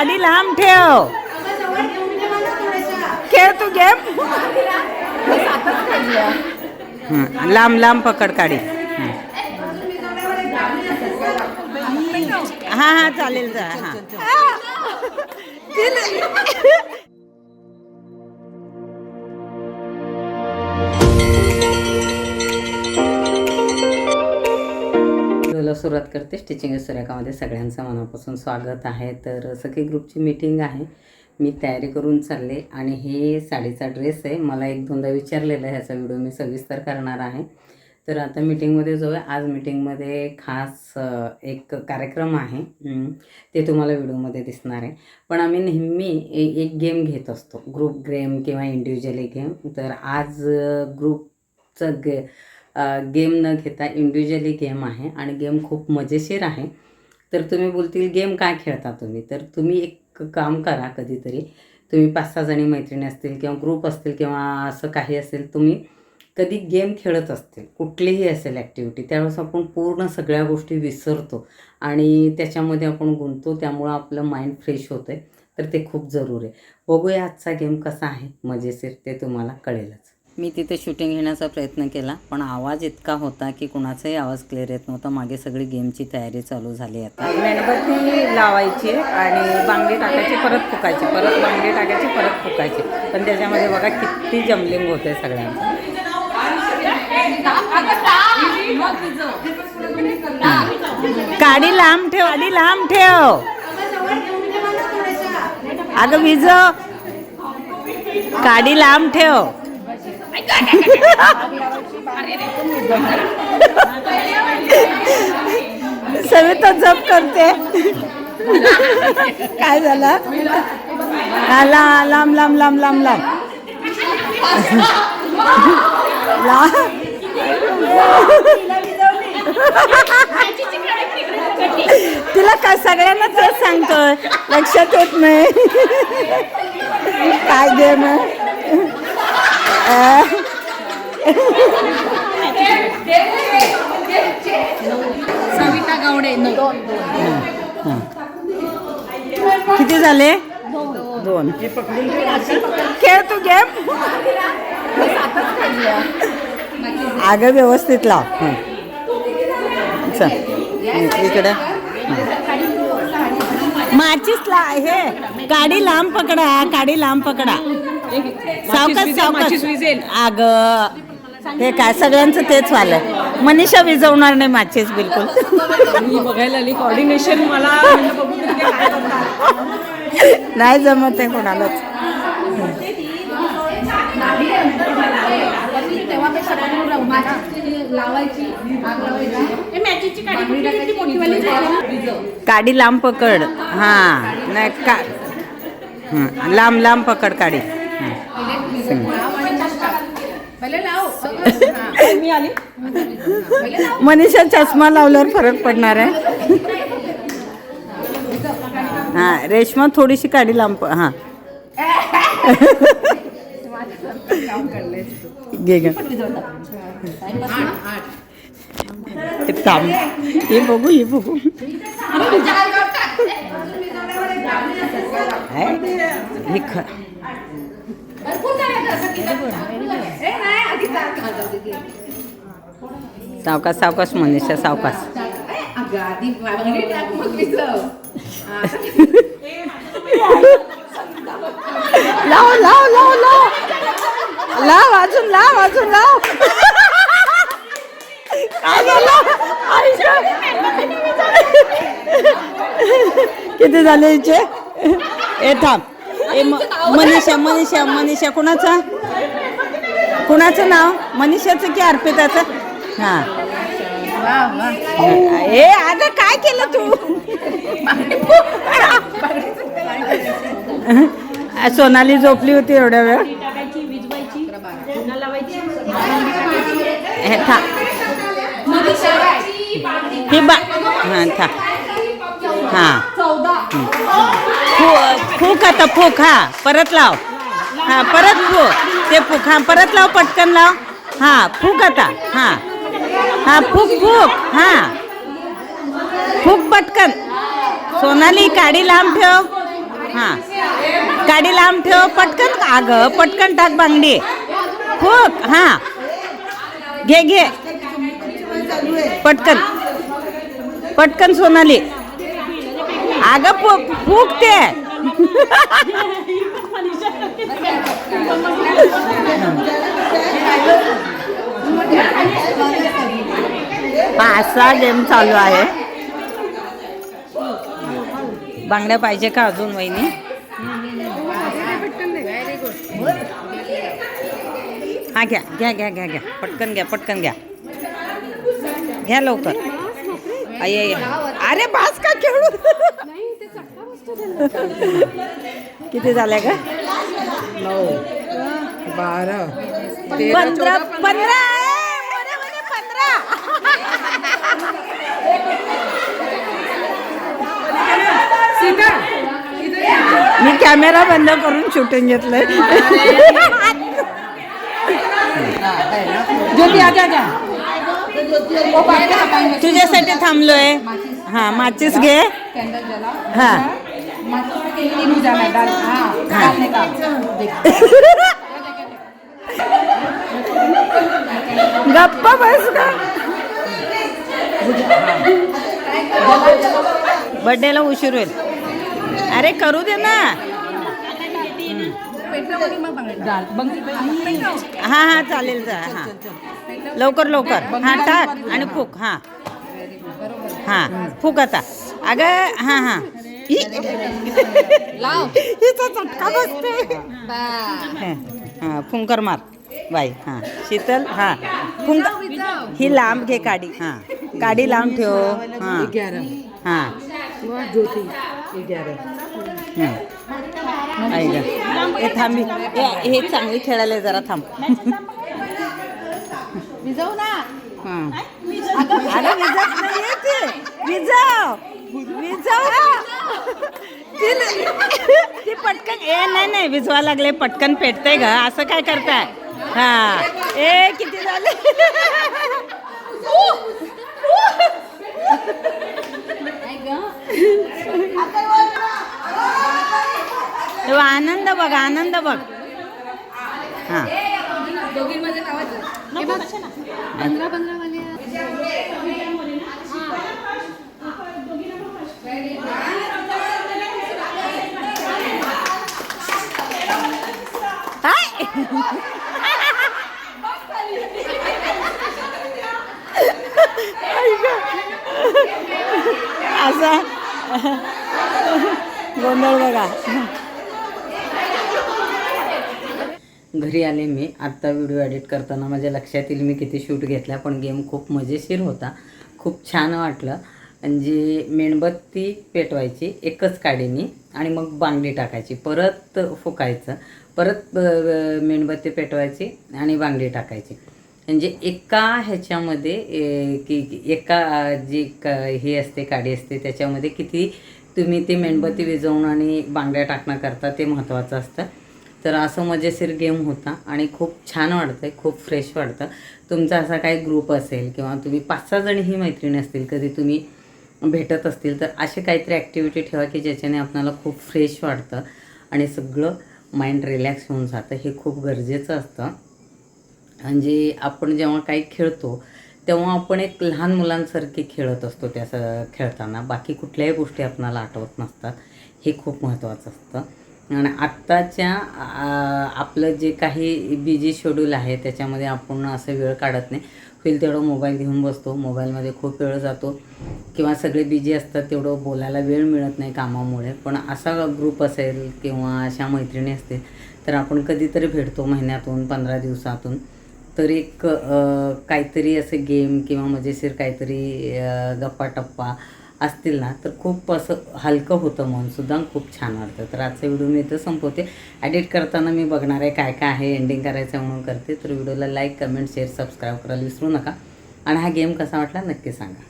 काडी लांब ठेव. खेळ तू गेम लांब लांब पकड काडी. हं. हा हा चालेल जा हा. सुरुवात करते स्टिचिंग सुरेखामध्ये सगळ्यांचं मनापासून स्वागत आहे. तर सखी ग्रुपची मीटिंग आहे. मी तयारी करून चालले आणि हे साडीचा ड्रेस आहे. मला एक दोनदा विचारलेलं आहे ह्याचा व्हिडिओ मी सविस्तर करणार आहे. तर आता मीटिंगमध्ये जाऊया. आज मीटिंगमध्ये खास एक कार्यक्रम आहे. ते तुम्हाला व्हिडिओमध्ये दिसणार आहे. पण आम्ही नेहमी एक गेम घेत असतो. ग्रुप गेम किंवा इंडिव्हिज्युअली गेम. तर आज ग्रुपचं गे गेम न घेता इंडिव्हिज्युअली गेम आहे आणि गेम खूप मजेशीर आहे. तर तुम्ही बोलतील गेम काय खेळता तुम्ही? तर तुम्ही एक काम करा कधीतरी. तुम्ही पाच सहा जणी मैत्रिणी असतील किंवा ग्रुप असतील किंवा असं काही असेल तुम्ही कधी गेम खेळत असतील कुठलीही असेल ॲक्टिव्हिटी त्यावेळेस आपण पूर्ण सगळ्या गोष्टी विसरतो आणि त्याच्यामध्ये आपण गुंततो त्यामुळं आपलं माइंड फ्रेश होतं आहे तर ते खूप जरूर आहे. बघूया आजचा गेम कसा आहे मजेशीर ते तुम्हाला कळेलच. मी तिथे शूटिंग घेण्याचा प्रयत्न केला पण आवाज इतका होता की कुणाचाही आवाज क्लिअर येत नव्हता. मागे सगळी गेमची तयारी चालू झाली आता. मेणबत्ती लावायची आणि बांगडी टाकायची परत फुकायची परत बांगडी टाकायची परत फुकायची. पण त्याच्यामध्ये बघा किती जमलिंग होते सगळ्यांचं. काडी लांब ठेव आडी लांब ठेव. अगं विजव काडी लांब ठेव. सविता जप करते. काय झालं? आला लांब लांब लांब लांब लांब. तुला तिला का सगळ्यांना तेच सांगतोय. लक्षात येत नाही. काय दे मग? सविता गावडे किती झाले? दोन. खेळ तू गेम? अगं व्यवस्थित लाव. चल. इकडे. माचीस ला हे गाडी लांब पकडा गाडी लांब पकडा. सावकाश सावकाश. अग हे काय सगळ्यांचं तेच झालं मनीषा विजवणार नाही माचीस बिलकुल. मी बघायला आली कॉर्डिनेशन मला. नाही जमत आहे कोणालाच. काडी लांब पकड. हा नाही का लांब लांब पकड काडी मनीषा चष्मा लावल्यावर फरक पडणार आहे. हा रेश्मा थोडीशी काडी लांब प- हा. घे ग ते हे बघू हे बघू. हे खरं सावकाश सावकाश मनीषा सावकाश. लाव लाव लाव लाव. लाव अजून लाव अजून लाव. किती झाले हिचे? ए थांब. ए म- मनीषा मनीषा मनीषा कुणाचा? कुणाचं नाव? मनीषाचं की अर्पिताचं? हां. ए आता काय केलं तू? सोनाली झोपली होती एवढ्या वेळ. हे था. ही बा हां था. हां. फू- फूक आता फूक हां. परत लाव. हां परत फूक. ते फूक हां परत लाव पटकन लाव. हां फूक आता. हां. हां फूक फूक. हां. फूक पटकन. सोनाली काडी लांब ठेव. हां. काडी लांब ठेव. पटकन अगं पटकन टाक बांगडी. फूक हां. घे घे. पटकन. पटकन सोनाली. अगं फुक फुकते हा असा गेम चालू आहे. बांगड्या पाहिजे का अजून वहिनी? हा घ्या घ्या घ्या घ्या घ्या. पटकन घ्या पटकन घ्या. घ्या लवकर. अरे बास का खेळू किती झाल्या का बारा. पंधरा पंधरा. आहे. बरे, बरे, पंधरा. मी कॅमेरा बंद करून शूटिंग घेतलंय. ज्योती आजा जा. तुझ्यासाठी थांबलोय. हा माचीस घे. हा. गप्पा बस का? बर्थडेला उशीर होईल. अरे करू दे ना. हा हा चालेल जा हा. लवकर लवकर. हा टाक. आणि फूक हा. हा फूक आता. अगं हा हा. हिचा चटका बसते हा फुंकर मार. बाई हा. शीतल हा. फुंक ही लांब घे काडी हा. काडी लांब ठेव हा. हा. ज्योती. हं. हे थांब मी- हे हे चांगली खेळायला आहे, जरा थांब. हं. अरे विजत नाहीये ते. विजव विजव. ती पटकन ए नाही नाही विजवा लागले पटकन पेटतंय ग. असं काय करताय? हा. ए किती झाले? आनंद बघ आनंद बघ. हा. हाय असा. गोंधळ बघा. घरी आले मी. आत्ता व्हिडिओ एडिट करताना माझ्या लक्षात येईल मी किती शूट घेतला पण गेम खूप मजेशीर होता. खूप छान वाटलं. म्हणजे मेणबत्ती पेटवायची एकच काडीनी आणि मग बांगडी टाकायची परत फुकायचं. परत मेणबत्ती पेटवायची आणि बांगडी टाकायची. म्हणजे एका ह्याच्यामध्ये ए, की एका जी क हे असते काडी असते त्याच्यामध्ये किती तुम्ही ती मेणबत्ती विजवून आणि बांगड्या टाकणं करता ते महत्त्वाचं असतं. तर असं मजेशीर गेम होता आणि खूप छान वाटतं आहे खूप फ्रेश वाटतं. तुमचा असा काही ग्रुप असेल किंवा तुम्ही पाच सहा जणीही मैत्रिणी असतील कधी तुम्ही भेटत असतील तर असे काहीतरी ॲक्टिव्हिटी ठेवा की ज्याच्याने आपल्याला खूप फ्रेश वाटतं आणि सगळं माइंड रिलॅक्स होऊन जातं हे खूप गरजेचं असतं. म्हणजे आपण जेव्हा काही खेळतो तेव्हा आपण एक लहान मुलांसारखे खेळत असतो त्या स- खेळताना. बाकी कुठल्याही गोष्टी आपणाला आठवत नसतात. हे खूप महत्त्वाचं असतं. आणि आत्ताच्या आपलं जे काही बिझी शेड्यूल आहे त्याच्यामध्ये आपण असं वेळ काढत नाही. होईल तेवढं मोबाईल घेऊन बसतो. मोबाईलमध्ये खूप वेळ जातो. किंवा सगळे बिजी असतात तेवढं बोलायला वेळ मिळत नाही कामामुळे. पण असा ग्रुप असेल किंवा अशा मैत्रिणी असतील तर आपण कधीतरी भेटतो महिन्यातून पंधरा दिवसातून. तर एक काहीतरी असे गेम किंवा मजेशीर काहीतरी गप्पा टप्पा असतील ना तर खूप असं हलकं होतं मनसुद्धा खूप छान वाटतं. तर आजचा व्हिडिओ मी इथं संपवते. ॲडिट करताना मी बघणार आहे काय काय आहे एंडिंग करायचं आहे म्हणून करते. तर व्हिडिओला लाईक कमेंट शेअर सबस्क्राईब करायला विसरू नका. आणि हा गेम कसा वाटला नक्की सांगा.